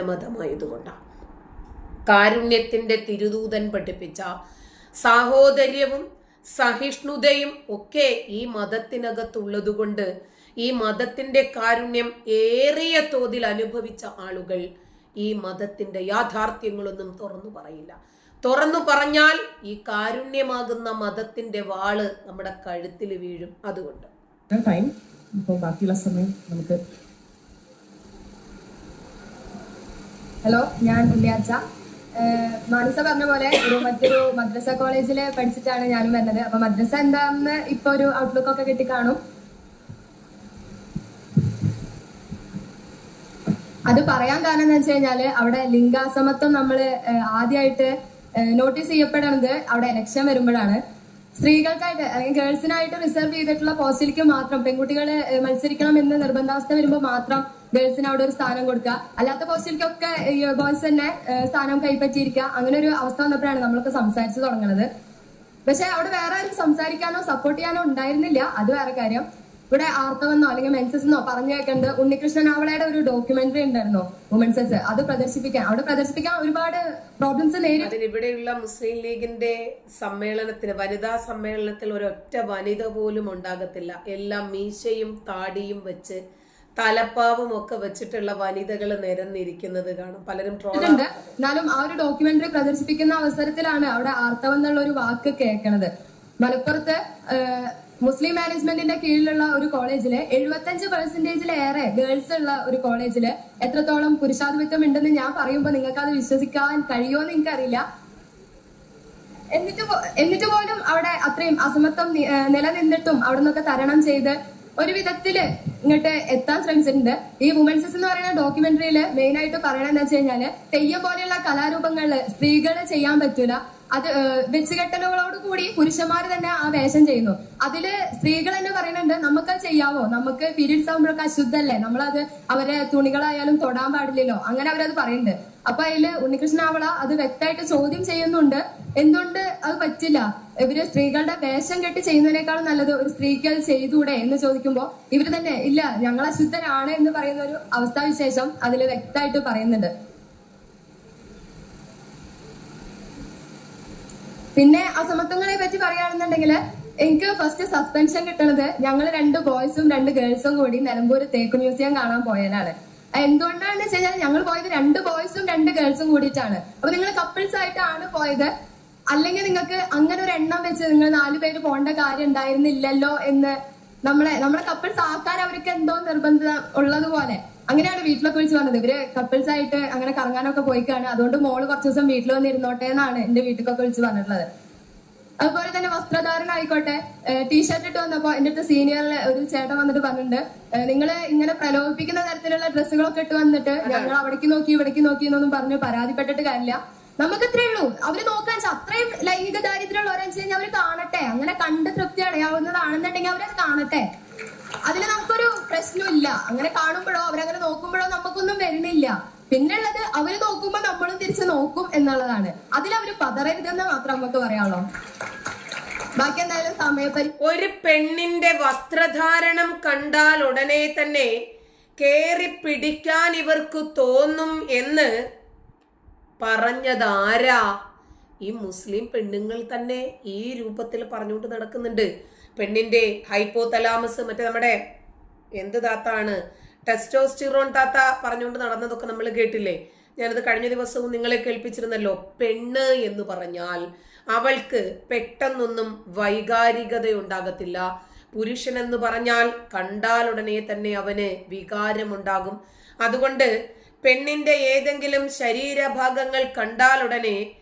മതമായതുകൊണ്ടാണ് കാരുണ്യത്തിന്റെ തിരുദൂതൻ പഠിപ്പിച്ച സാഹോദര്യവും സഹിഷ്ണുതയും ഒക്കെ ഈ മതത്തിനകത്തുള്ളതുകൊണ്ട് ഈ മതത്തിന്റെ കാരുണ്യം ഏറിയ തോതിൽ അനുഭവിച്ച ആളുകൾ ഈ മതത്തിന്റെ യാഥാർത്ഥ്യങ്ങളൊന്നും തുറന്നു പറയില്ല. തുറന്നു പറഞ്ഞാൽ ഈ കാരുണ്യമാകുന്ന മതത്തിന്റെ വാൾ നമ്മുടെ കഴുത്തിൽ വീഴും. അതുകൊണ്ട്. ബാക്കിയുള്ള സമയം നമുക്ക് ഹലോ ഞാൻ ഉണ്ണിയാച്ച. മാനസ പറഞ്ഞ പോലെ ഒരു മറ്റൊരു മദ്രസ കോളേജിൽ പഠിച്ചിട്ടാണ് ഞാനും വരുന്നത്. അപ്പൊ മദ്രസ എന്താണെന്ന് ഇപ്പൊ ഒരു ഔട്ട്ലുക്ക് ഒക്കെ കിട്ടി കാണും. അത് പറയാൻ കാരണം എന്ന് വെച്ച് കഴിഞ്ഞാൽ അവിടെ ലിംഗാസമത്വം നമ്മൾ ആദ്യമായിട്ട് നോട്ടീസ് ചെയ്യപ്പെടുന്നത് അവിടെ ഇലക്ഷൻ വരുമ്പോഴാണ്. സ്ത്രീകൾക്കായിട്ട് അല്ലെങ്കിൽ ഗേൾസിനായിട്ട് റിസർവ് ചെയ്തിട്ടുള്ള പോസ്റ്റിലേക്ക് മാത്രം പെൺകുട്ടികൾ മത്സരിക്കണം എന്ന് നിർബന്ധാവസ്ഥ വരുമ്പോൾ മാത്രം ഗേൾസിന് അവിടെ ഒരു സ്ഥാനം കൊടുക്കുക. അല്ലാത്ത പോസ്റ്റിലേക്കൊക്കെ ബോയ്സ് തന്നെ സ്ഥാനം കൈപ്പറ്റിയിരിക്കുക. അങ്ങനെ ഒരു അവസ്ഥ വന്നപ്പോഴാണ് നമ്മളൊക്കെ സംസാരിച്ചു തുടങ്ങുന്നത് പക്ഷെ അവിടെ വേറെ ആരും സംസാരിക്കാനോ സപ്പോർട്ട് ചെയ്യാനോ ഉണ്ടായിരുന്നില്ല. അത് വേറെ കാര്യം. ഇവിടെ ആർത്തവെന്നോ അല്ലെങ്കിൽ മെൻസസ്ന്നോ പറഞ്ഞു കേൾക്കുന്നത് ഉണ്ണികൃഷ്ണൻ ആവളയുടെ ഒരു ഡോക്യുമെന്ററി ഉണ്ടായിരുന്നോ വുമൻസസ് അത് പ്രദർശിപ്പിക്കാൻ. അവിടെ പ്രദർശിപ്പിക്കാൻ ഒരുപാട് പ്രോബ്ലംസ് നേരിടും ഇവിടെയുള്ള മുസ്ലിം ലീഗിന്റെ സമ്മേളനത്തിന് വനിതാ സമ്മേളനത്തിൽ ഒരൊറ്റ വനിത പോലും ഉണ്ടാകത്തില്ല. എല്ലാം മീശയും താടിയും വെച്ച് തലപ്പാവും ഒക്കെ വെച്ചിട്ടുള്ള വനിതകൾ നിരന്നിരിക്കുന്നത് കാണും. പലരും ട്രോളുണ്ട് എന്നാലും ആ ഒരു ഡോക്യുമെന്ററി പ്രദർശിപ്പിക്കുന്ന അവസരത്തിലാണ് അവിടെ ആർത്തവം എന്നുള്ള ഒരു വാക്ക് കേൾക്കണത്. മലപ്പുറത്ത് മുസ്ലിം മാനേജ്മെന്റിന്റെ കീഴിലുള്ള ഒരു കോളേജിൽ എഴുപത്തഞ്ച് പെർസെന്റേജിലേറെ ഗേൾസ് ഉള്ള ഒരു കോളേജിൽ എത്രത്തോളം പുരുഷാധിപത്യം ഉണ്ടെന്ന് ഞാൻ പറയുമ്പോൾ നിങ്ങൾക്ക് അത് വിശ്വസിക്കാൻ കഴിയുമോ എന്ന് എനിക്കറിയില്ല. എന്നിട്ട് എന്നിട്ട് പോലും അവിടെ അത്രയും അസമത്വം നിലനിന്നിട്ടും അവിടെ നിന്നൊക്കെ തരണം ചെയ്ത് ഒരു വിധത്തിൽ ഇങ്ങോട്ട് എത്താൻ ശ്രമിച്ചിട്ടുണ്ട്. ഈ വുമൻസസ് എന്ന് പറയുന്ന ഡോക്യുമെന്ററിയിൽ മെയിൻ ആയിട്ട് പറയണെന്ന് വെച്ച് കഴിഞ്ഞാൽ തെയ്യം പോലെയുള്ള കലാരൂപങ്ങൾ സ്ത്രീകൾ ചെയ്യാൻ പറ്റൂല. അത് വെച്ചുകെട്ടലുകളോട് കൂടി പുരുഷന്മാർ തന്നെ ആ വേഷം ചെയ്യുന്നു. അതിൽ സ്ത്രീകൾ തന്നെ പറയുന്നുണ്ട് നമുക്ക് ചെയ്യാവോ? നമുക്ക് പീരീഡ്സ് ആകുമ്പോഴൊക്കെ അശുദ്ധല്ലേ? നമ്മളത് അവരെ തുണികളായാലും തൊടാൻ പാടില്ലല്ലോ? അങ്ങനെ അവരത് പറയുന്നുണ്ട്. അപ്പൊ അതിൽ ഉണ്ണികൃഷ്ണൻ ആവള അത് വ്യക്തമായിട്ട് ചോദ്യം ചെയ്യുന്നുണ്ട്. എന്തുകൊണ്ട് അത് പറ്റില്ല? ഇവർ സ്ത്രീകളുടെ വേഷം കെട്ടി ചെയ്യുന്നതിനേക്കാളും നല്ലത് ഒരു സ്ത്രീക്ക് അത് ചെയ്തൂടെ എന്ന് ചോദിക്കുമ്പോൾ ഇവർ തന്നെ ഇല്ല ഞങ്ങൾ അശുദ്ധരാണ് എന്ന് പറയുന്ന ഒരു അവസ്ഥാവിശേഷം അതിൽ വ്യക്തമായിട്ട് പറയുന്നുണ്ട്. പിന്നെ അസമത്വങ്ങളെ പറ്റി പറയുകയാണെന്നുണ്ടെങ്കിൽ എനിക്ക് ഫസ്റ്റ് സസ്പെൻഷൻ കിട്ടണത് ഞങ്ങൾ രണ്ട് ബോയ്സും രണ്ട് ഗേൾസും കൂടി നിലമ്പൂർ തേക്ക് മ്യൂസിയം കാണാൻ പോയതാണ്. എന്തുകൊണ്ടാണെന്ന് വെച്ച് കഴിഞ്ഞാൽ ഞങ്ങൾ പോയത് രണ്ട് ബോയ്സും രണ്ട് ഗേൾസും കൂടിയിട്ടാണ്. അപ്പൊ നിങ്ങൾ കപ്പിൾസ് ആയിട്ടാണ് പോയത്. അല്ലെങ്കിൽ നിങ്ങൾക്ക് അങ്ങനെ ഒരു എണ്ണം വെച്ച് നിങ്ങൾ നാലു പേര് പോകേണ്ട കാര്യം ഉണ്ടായിരുന്നില്ലല്ലോ എന്ന് നമ്മളെ നമ്മളെ കപ്പിൾസ് ആക്കാൻ അവർക്ക് എന്തോ നിർബന്ധം ഉള്ളതുപോലെ അങ്ങനെയാണ് വീട്ടിലൊക്കെ വിളിച്ച് പറഞ്ഞത്. ഇവർ കപ്പിൾസ് ആയിട്ട് അങ്ങനെ കറങ്ങാനൊക്കെ പോയിക്കാണ്. അതുകൊണ്ട് മോൾ കുറച്ച് ദിവസം വീട്ടിൽ വന്നിരുന്നോട്ടെ എന്നാണ് എന്റെ വീട്ടിലൊക്കെ വിളിച്ച് പറഞ്ഞിട്ടുള്ളത്. അതുപോലെ തന്നെ വസ്ത്രധാരണ ആയിക്കോട്ടെ. ടീഷർട്ട് ഇട്ട് വന്നപ്പോ എന്റെ അടുത്ത് സീനിയറിൽ ഒരു ചേട്ടൻ വന്നിട്ട് പറഞ്ഞിട്ടുണ്ട്. നിങ്ങൾ ഇങ്ങനെ പ്രലോഭിപ്പിക്കുന്ന തരത്തിലുള്ള ഡ്രസ്സുകളൊക്കെ ഇട്ട് വന്നിട്ട് ഞങ്ങൾ അവിടേക്ക് നോക്കി ഇവിടേക്ക് നോക്കി എന്നൊന്നും പറഞ്ഞ് പരാതിപ്പെട്ടിട്ട് കാര്യമില്ല. നമുക്ക് ഇത്രേ ഉള്ളൂ. അവർ നോക്കാൻ അത്രയും ലൈംഗിക ദാരിദ്ര്യമുള്ള കഴിഞ്ഞാൽ അവർ കാണട്ടെ. അങ്ങനെ കണ്ട് തൃപ്തി അടയാവുന്നതാണെന്നുണ്ടെങ്കിൽ അവരത് കാണട്ടെ. അതിന് നമുക്കൊരു പ്രശ്നമില്ല. അങ്ങനെ കാണുമ്പോഴോ അവരങ്ങനെ നോക്കുമ്പോഴോ നമുക്കൊന്നും വരുന്നില്ല. പിന്നുള്ളത് അവർ നോക്കുമ്പോ നമ്മളും തിരിച്ച് നോക്കും എന്നുള്ളതാണ്. അതിൽ അവർ പതറരുതെന്ന് മാത്രം നമുക്ക് പറയാനുള്ളൂ. ബാക്കി എന്തായാലും സമയപരി ഒരു പെണ്ണിന്റെ വസ്ത്രധാരണം കണ്ടാൽ ഉടനെ തന്നെ കേറി പിടിക്കാൻ ഇവർക്ക് തോന്നും എന്ന് പറഞ്ഞതാരാ? ഈ മുസ്ലിം പെണ്ണുങ്ങൾ തന്നെ ഈ രൂപത്തിൽ പറഞ്ഞുകൊണ്ട് നടക്കുന്നുണ്ട്. പെണ്ണിന്റെ ഹൈപ്പോ തലാമസ് മറ്റേ നമ്മുടെ എന്ത് താത്താണ്? ടെസ്റ്റോസ്റ്റിറോൺ താത്ത പറഞ്ഞുകൊണ്ട് നടന്നതൊക്കെ നമ്മൾ കേട്ടില്ലേ? ഞാനത് കഴിഞ്ഞ ദിവസവും നിങ്ങളെ കേൾപ്പിച്ചിരുന്നല്ലോ. പെണ്ണ് എന്ന് പറഞ്ഞാൽ അവൾക്ക് പെട്ടെന്നൊന്നും വൈകാരികതയുണ്ടാകത്തില്ല. പുരുഷൻ എന്ന് പറഞ്ഞാൽ കണ്ടാൽ ഉടനെ തന്നെ അവന് വികാരമുണ്ടാകും. അതുകൊണ്ട് പെണ്ണിന്റെ ഏതെങ്കിലും ശരീരഭാഗങ്ങൾ കണ്ടാലുടനെ പ- ആ,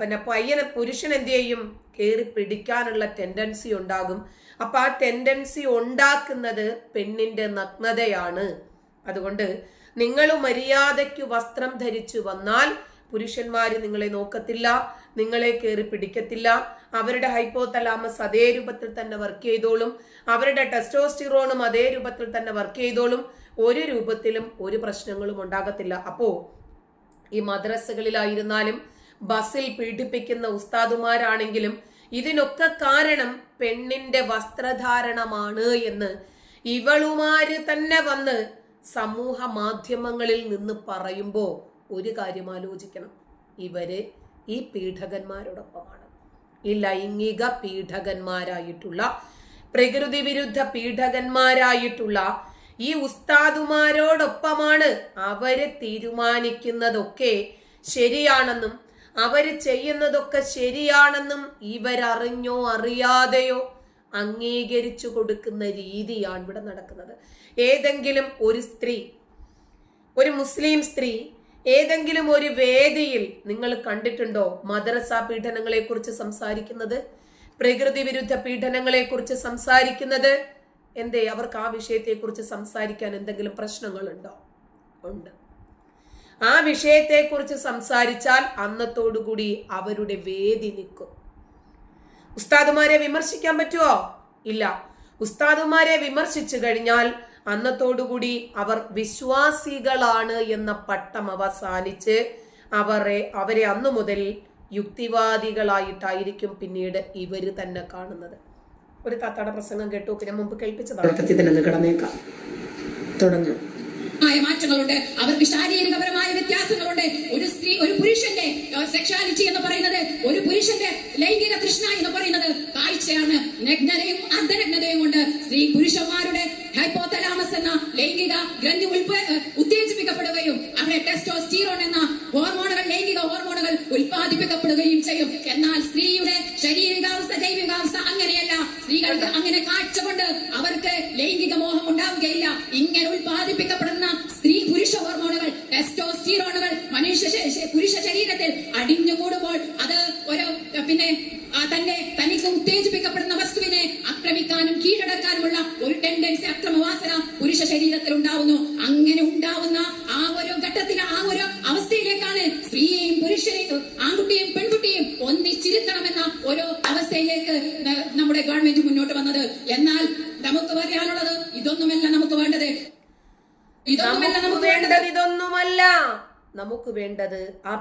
പിന്നെ പയ്യനെ പുരുഷൻ എന്ത് ചെയ്യും? കയറി പിടിക്കാനുള്ള ടെൻഡൻസി ഉണ്ടാകും. അപ്പൊ ആ ടെൻഡൻസി ഉണ്ടാക്കുന്നത് പെണ്ണിന്റെ നഗ്നതയാണ്. അതുകൊണ്ട് നിങ്ങൾ മര്യാദയ്ക്ക് വസ്ത്രം ധരിച്ചു വന്നാൽ പുരുഷന്മാര് നിങ്ങളെ നോക്കത്തില്ല നിങ്ങളെ കയറി പിടിക്കത്തില്ല. അവരുടെ ഹൈപ്പോതലാമസ് അതേ രൂപത്തിൽ തന്നെ വർക്ക് ചെയ്തോളും. അവരുടെ ടെസ്റ്റോസ്റ്റിറോണും അതേ രൂപത്തിൽ തന്നെ വർക്ക് ചെയ്തോളും. ഒരു രൂപത്തിലും ഒരു പ്രശ്നങ്ങളും ഉണ്ടാകത്തില്ല. അപ്പോ ഈ മദ്രസകളിലായിരുന്നാലും ബസ്സിൽ പീഡിപ്പിക്കുന്ന ഉസ്താദുമാരാണെങ്കിലും ഇതിനൊക്കെ കാരണം പെണ്ണിന്റെ വസ്ത്രധാരണമാണ് എന്ന് ഇവളുമാര് തന്നെ വന്ന് സമൂഹ മാധ്യമങ്ങളിൽ നിന്ന് പറയുമ്പോൾ ഒരു കാര്യം ആലോചിക്കണം. ഇവർ ഈ പീഡകന്മാരോടൊപ്പമാണ്. ഈ ലൈംഗിക പീഡകന്മാരായിട്ടുള്ള പ്രകൃതി വിരുദ്ധ പീഡകന്മാരായിട്ടുള്ള ഈ ഉസ്താദുമാരോടൊപ്പമാണ് അവർ തീരുമാനിക്കുന്നതൊക്കെ ശരിയാണെന്നും അവർ ചെയ്യുന്നതൊക്കെ ശരിയാണെന്നും ഇവരറിഞ്ഞോ അറിയാതെയോ അംഗീകരിച്ചു കൊടുക്കുന്ന രീതിയാണ് ഇവിടെ നടക്കുന്നത്. ഏതെങ്കിലും ഒരു സ്ത്രീ ഒരു മുസ്ലിം സ്ത്രീ ഏതെങ്കിലും ഒരു വേദിയിൽ നിങ്ങൾ കണ്ടിട്ടുണ്ടോ മദ്രസ പീഡനങ്ങളെ കുറിച്ച് സംസാരിക്കുന്നത്? പ്രകൃതി വിരുദ്ധ പീഡനങ്ങളെ കുറിച്ച് സംസാരിക്കുന്നത്? എന്തേ അവർക്ക് ആ വിഷയത്തെക്കുറിച്ച് സംസാരിക്കാൻ എന്തെങ്കിലും പ്രശ്നങ്ങളുണ്ടോ? ഉണ്ട്. ആ വിഷയത്തെക്കുറിച്ച് സംസാരിച്ചാൽ അന്നത്തോടുകൂടി അവരുടെ വേദി നിൽക്കും. ഉസ്താദുമാരെ വിമർശിക്കാൻ പറ്റുമോ ഇല്ല. ഉസ്താദുമാരെ വിമർശിച്ചു കഴിഞ്ഞാൽ അന്നത്തോടുകൂടി അവർ വിശ്വാസികളാണ് എന്ന പട്ടം അവസാനിച്ച് അവരെ അവരെ അന്നു മുതൽ യുക്തിവാദികളായിട്ടായിരിക്കും പിന്നീട് ഇവർ തന്നെ കാണുന്നത്. ഒരു താത്താടെ പ്രസംഗം കേട്ടു. പിന്നെ മുമ്പ് കേൾപ്പിച്ചതാണ്. തുടങ്ങാം. മായ മാറ്റങ്ങളുണ്ട്. അവർക്ക് ശാരീരികപരമായ വ്യത്യാസങ്ങളുണ്ട്. ഒരു സ്ത്രീ ഒരു പുരുഷന്റെ സെക്ഷാലിറ്റി എന്ന് പറയുന്നത് ഒരു പുരുഷന്റെ ലൈംഗിക തൃഷ്ണ എന്ന് പറയുന്നത് കാഴ്ചയാണ്. നഗ്നതയും അർദ്ധനഗ്നതയും കൊണ്ട് സ്ത്രീ പുരുഷന്മാരുടെ ഹൈപ്പോതലാമസ് എന്ന ലൈംഗിക ഗ്രന്ഥി ഉൽപ്പ ഉത്തേജിപ്പിക്കപ്പെടുകയും അവിടെ ടെസ്റ്റോസ്റ്റീറോൺ എന്ന ഹോർമോണുകൾ ലൈംഗിക ഹോർമോണുകൾ ഉൽപ്പാദിപ്പിക്കപ്പെടുകയും ചെയ്യും എന്നാൽ സ്ത്രീയുടെ ശാരീരികാവസ്ഥ ജൈവികാവസ്ഥ അങ്ങനെയല്ല സ്ത്രീകൾക്ക് അങ്ങനെ കാഴ്ച കൊണ്ട് അവർക്ക് ലൈംഗിക മോഹം ഉണ്ടാവുകയില്ല ഇങ്ങനെ ഉൽപ്പാദിപ്പിക്കപ്പെടുന്ന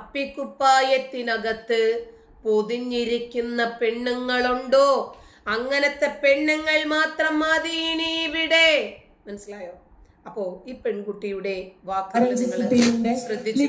വേണ്ടത് അപ്പിക്കുപ്പായത്തിനകത്ത് പൊതിഞ്ഞിരിക്കുന്ന പെണ്ണുങ്ങളുണ്ടോ? അങ്ങനത്തെ പെണ്ണുങ്ങൾ മാത്രം മതി ഇനി ഇവിടെ. മനസ്സിലായോ? അപ്പോ ഈ പെൺകുട്ടിയുടെ വാക്കുകൾ ശ്രദ്ധിച്ചു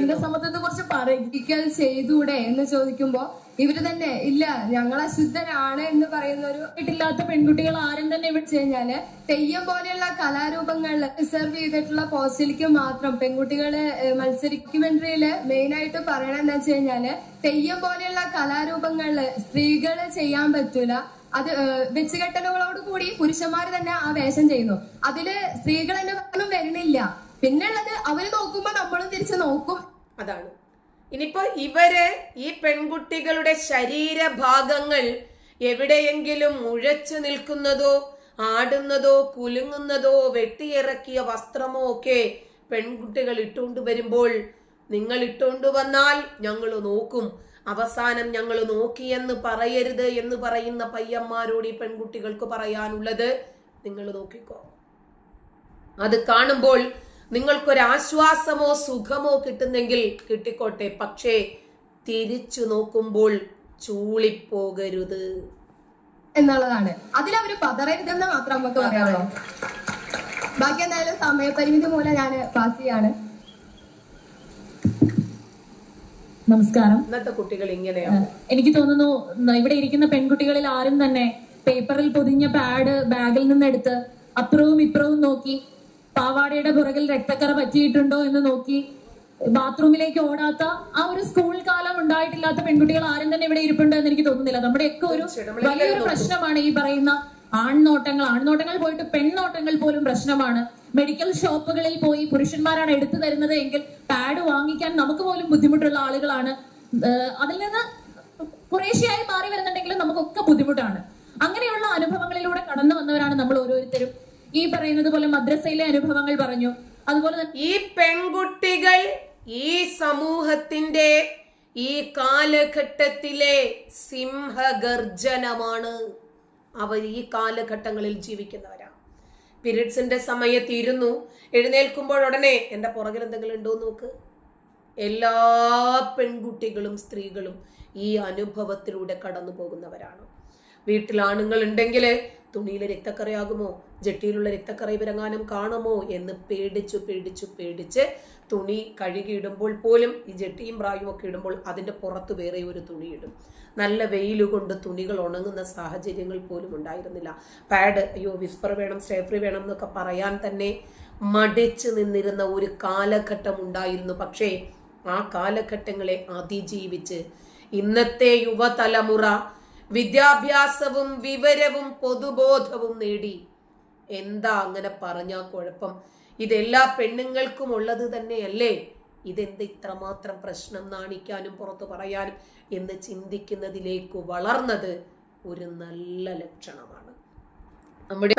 കുറിച്ച് പറയിക്കൽ ചെയ്തൂടെ എന്ന് ചോദിക്കുമ്പോ ഇവർ തന്നെ ഇല്ല ഞങ്ങൾ അശുദ്ധരാണ് എന്ന് പറയുന്ന ഒരു വീട്ടില്ലാത്ത പെൺകുട്ടികൾ ആരും തന്നെ വിളിച്ചു കഴിഞ്ഞാൽ തെയ്യം പോലെയുള്ള കലാരൂപങ്ങളിൽ റിസർവ് ചെയ്തിട്ടുള്ള പോസ്റ്റിലേക്ക് മാത്രം പെൺകുട്ടികളെ മത്സരിക്കുമെൻട്രിയിൽ മെയിൻ ആയിട്ട് പറയണ എന്താ വെച്ച് കഴിഞ്ഞാൽ തെയ്യം പോലെയുള്ള കലാരൂപങ്ങളിൽ സ്ത്രീകൾ ചെയ്യാൻ പറ്റൂല. അത് വെച്ചുകെട്ടലുകളോട് കൂടി പുരുഷന്മാർ തന്നെ ആ വേഷം ചെയ്യുന്നു. അതിൽ സ്ത്രീകൾ എന്നെ പറഞ്ഞു വരുന്നില്ല. പിന്നുള്ളത് അവർ നോക്കുമ്പോ നമ്മളും തിരിച്ചു നോക്കും. അതാണ്. ഇനിയിപ്പോ ഇവർ ഈ പെൺകുട്ടികളുടെ ശരീരഭാഗങ്ങൾ എവിടെയെങ്കിലും മുഴച്ചു നിൽക്കുന്നതോ ആടുന്നതോ കുലുങ്ങുന്നതോ വെട്ടിയിറക്കിയ വസ്ത്രമോ ഒക്കെ പെൺകുട്ടികൾ ഇട്ടുകൊണ്ട് വരുമ്പോൾ നിങ്ങൾ ഇട്ടുകൊണ്ട് വന്നാൽ ഞങ്ങൾ നോക്കും. അവസാനം ഞങ്ങൾ നോക്കിയെന്ന് പറയരുത് എന്ന് പറയുന്ന പയ്യന്മാരോട് ഈ പെൺകുട്ടികൾക്ക് പറയാനുള്ളത് നിങ്ങൾ നോക്കിക്കോ. അത് കാണുമ്പോൾ നിങ്ങൾക്കൊരാശ്വാസമോ സുഖമോ കിട്ടുന്നെങ്കിൽ കിട്ടിക്കോട്ടെ. പക്ഷേ തിരിച്ചു നോക്കുമ്പോൾ ചൂളിപ്പോകരുത്. എന്നുള്ളതാണ്. അതിലവര് പതറരുതെന്ന് മാത്രം നമുക്ക് പറയാമോ ബാക്കി എന്തായാലും സമയപരിമിതി മൂലം ഞാൻ പാസ് ചെയ്യാണ്. നമസ്കാരം. ഇന്നത്തെ കുട്ടികൾ ഇങ്ങനെയാണ് എനിക്ക് തോന്നുന്നു ഇവിടെ ഇരിക്കുന്ന പെൺകുട്ടികളിൽ ആരും തന്നെ പേപ്പറിൽ പൊതിഞ്ഞ പാഡ് ബാഗിൽ നിന്നെടുത്ത് അപ്പുറവും ഇപ്പുറവും നോക്കി പാവാടയുടെ പുറകിൽ രക്തക്കറ പറ്റിയിട്ടുണ്ടോ എന്ന് നോക്കി ബാത്റൂമിലേക്ക് ഓടാത്ത ആ ഒരു സ്കൂൾ കാലം ഉണ്ടായിട്ടില്ലാത്ത പെൺകുട്ടികൾ ആരും തന്നെ ഇവിടെ ഇരിപ്പുണ്ടോ എന്ന് എനിക്ക് തോന്നുന്നില്ല. നമ്മുടെയൊക്കെ ഒരു വലിയൊരു പ്രശ്നമാണ് ഈ പറയുന്ന ആൺനോട്ടങ്ങൾ. ആൺനോട്ടങ്ങൾ പോയിട്ട് പെൺനോട്ടങ്ങൾ പോലും പ്രശ്നമാണ്. മെഡിക്കൽ ഷോപ്പുകളിൽ പോയി പുരുഷന്മാരാണ് എടുത്തു തരുന്നത് എങ്കിൽ പാഡ് വാങ്ങിക്കാൻ നമുക്ക് പോലും ബുദ്ധിമുട്ടുള്ള ആളുകളാണ്. അതിൽ നിന്ന് കുറേശ്ശെയായി മാറി വരുന്നുണ്ടെങ്കിലും നമുക്കൊക്കെ ബുദ്ധിമുട്ടാണ്. അങ്ങനെയുള്ള അനുഭവങ്ങളിലൂടെ കടന്നു വന്നവരാണ് നമ്മൾ ഓരോരുത്തരും. ഈ പറയുന്നത് പോലെ മദ്രസയിലെ അനുഭവങ്ങൾ പറഞ്ഞു. അതുപോലെ ഈ പെൺകുട്ടികൾ ഈ സമൂഹത്തിന്റെ ഈ കാലഘട്ടത്തിലെ സിംഹഗർജനമാണ്. അവർ ഈ കാലഘട്ടങ്ങളിൽ ജീവിക്കുന്നവരാണ്. പിരീഡ്സിന്റെ സമയത്ത് ഇരുന്നു. എഴുന്നേൽക്കുമ്പോൾ ഉടനെ എന്റെ പുറകിൽ എന്തെങ്കിലും ഉണ്ടോ നോക്ക്. എല്ലാ പെൺകുട്ടികളും സ്ത്രീകളും ഈ അനുഭവത്തിലൂടെ കടന്നു പോകുന്നവരാണ് വീട്ടിൽ ആണുങ്ങൾ ഉണ്ടെങ്കിൽ തുണിയിലെ രക്തക്കറയാകുമോ? ജട്ടിയിലുള്ള രക്തക്കറ ഇവരെങ്ങാനും കാണുമോ? എന്ന് പേടിച്ചു പേടിച്ചു പേടിച്ച് തുണി കഴുകിയിടുമ്പോൾ പോലും ഈ ജട്ടിയും പ്രായും ഒക്കെ ഇടുമ്പോൾ അതിന്റെ പുറത്ത് വേറെ ഒരു തുണി ഇടും. നല്ല വെയിൽ കൊണ്ട് തുണികൾ ഉണങ്ങുന്ന സാഹചര്യങ്ങൾ പോലും ഉണ്ടായിരുന്നില്ല. പാഡ് അയ്യോ വിസ്പർ വേണം സ്റ്റേഫ്രി വേണം എന്നൊക്കെ പറയാൻ തന്നെ മടിച്ചു നിന്നിരുന്ന ഒരു കാലഘട്ടം ഉണ്ടായിരുന്നു. പക്ഷേ ആ കാലഘട്ടങ്ങളെ അതിജീവിച്ച് ഇന്നത്തെ യുവതലമുറ വിദ്യാഭ്യാസവും വിവരവും പൊതുബോധവും നേടി. എന്താ അങ്ങനെ പറഞ്ഞാ കുഴപ്പം? ഇതെല്ലാ പെണ്ണുങ്ങൾക്കും ഉള്ളത് തന്നെയല്ലേ? ഇതെന്ത് ഇത്രമാത്രം പ്രശ്നം നാണിക്കാനും പുറത്തു പറയാനും എന്ന് ചിന്തിക്കുന്നതിലേക്ക് വളർന്നത് ഒരു നല്ല ലക്ഷണമാണ്. നമ്മുടെ